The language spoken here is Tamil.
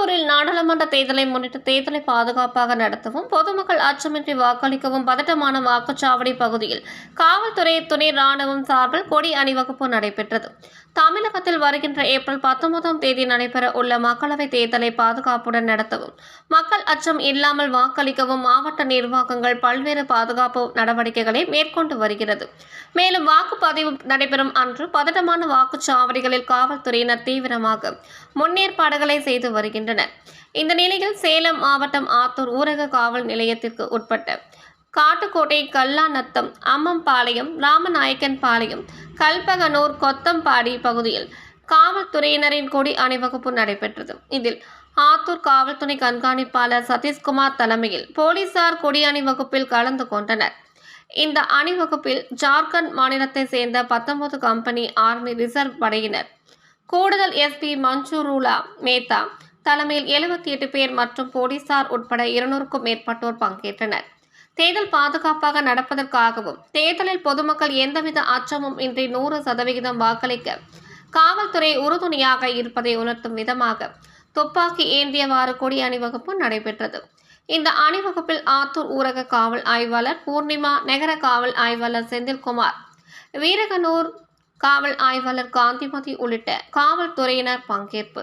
ஆத்தூரில் நாடாளுமன்ற தேர்தலை முன்னிட்டு தேர்தலை பாதுகாப்பாக நடத்தவும் பொதுமக்கள் அச்சமின்றி வாக்களிக்கவும் பதட்டமான வாக்குச்சாவடி பகுதியில் காவல்துறை துணை ராணுவம் சார்பில் கொடி அணிவகுப்பு நடைபெற்றது. தமிழகத்தில் வருகின்ற ஏப்ரல் பத்தொன்பதாம் தேதி நடைபெற உள்ள மக்களவைத் தேர்தலை பாதுகாப்புடன் நடத்தவும் மக்கள் அச்சம் இல்லாமல் வாக்களிக்கவும் மாவட்ட நிர்வாகங்கள் பல்வேறு பாதுகாப்பு நடவடிக்கைகளை மேற்கொண்டு வருகிறது. மேலும் வாக்குப்பதிவு நடைபெறும் அன்று பதட்டமான வாக்குச்சாவடிகளில் காவல்துறையினர் தீவிரமாக முன்னேற்பாடுகளை செய்து வருகின்றனர். இந்த நிலையில் சேலம் மாவட்டம் ஆத்தூர் ஊரக காவல் நிலையத்திற்கு உட்பட்ட காட்டுக்கோட்டை கல்லாநத்தம் அம்மம்பாளையம் ராமநாயக்கன் பாளையம் கல்பகனூர் கொத்தம்பாடி பகுதியில் காவல்துறையினரின் கொடி அணிவகுப்பு நடைபெற்றது. இதில் ஆத்தூர் காவல்துறை கண்காணிப்பாளர் சதீஷ்குமார் தலைமையில் போலீசார் கொடி அணிவகுப்பில் கலந்து கொண்டனர். இந்த அணிவகுப்பில் ஜார்க்கண்ட் மாநிலத்தை சேர்ந்த பத்தொன்பது கம்பெனி ஆர்மி ரிசர்வ் படையினர். கூடுதல் எஸ்பி ரூலா மேத்தா தலைமையில் எழுபத்தி எட்டு பேர் மற்றும் போலீசார் உட்பட இருநூறுக்கும் மேற்பட்டோர் பங்கேற்றனர். தேர்தல் பாதுகாப்பாக நடப்பதற்காகவும் தேர்தலில் பொதுமக்கள் எந்தவித அச்சமும் இன்றி நூறு சதவிகிதம் வாக்களிக்க காவல்துறை உறுதுணையாக இருப்பதை உணர்த்தும் விதமாக துப்பாக்கி ஏந்தியவாறு கொடி அணிவகுப்பு நடைபெற்றது. இந்த அணிவகுப்பில் ஆத்தூர் ஊரக காவல் ஆய்வாளர் பூர்ணிமா நகர காவல் ஆய்வாளர் செந்தில்குமார் வீரகனூர் காவல் ஆய்வாளர் காந்திமதி உள்ளிட்ட காவல்துறையினர் பங்கேற்பு.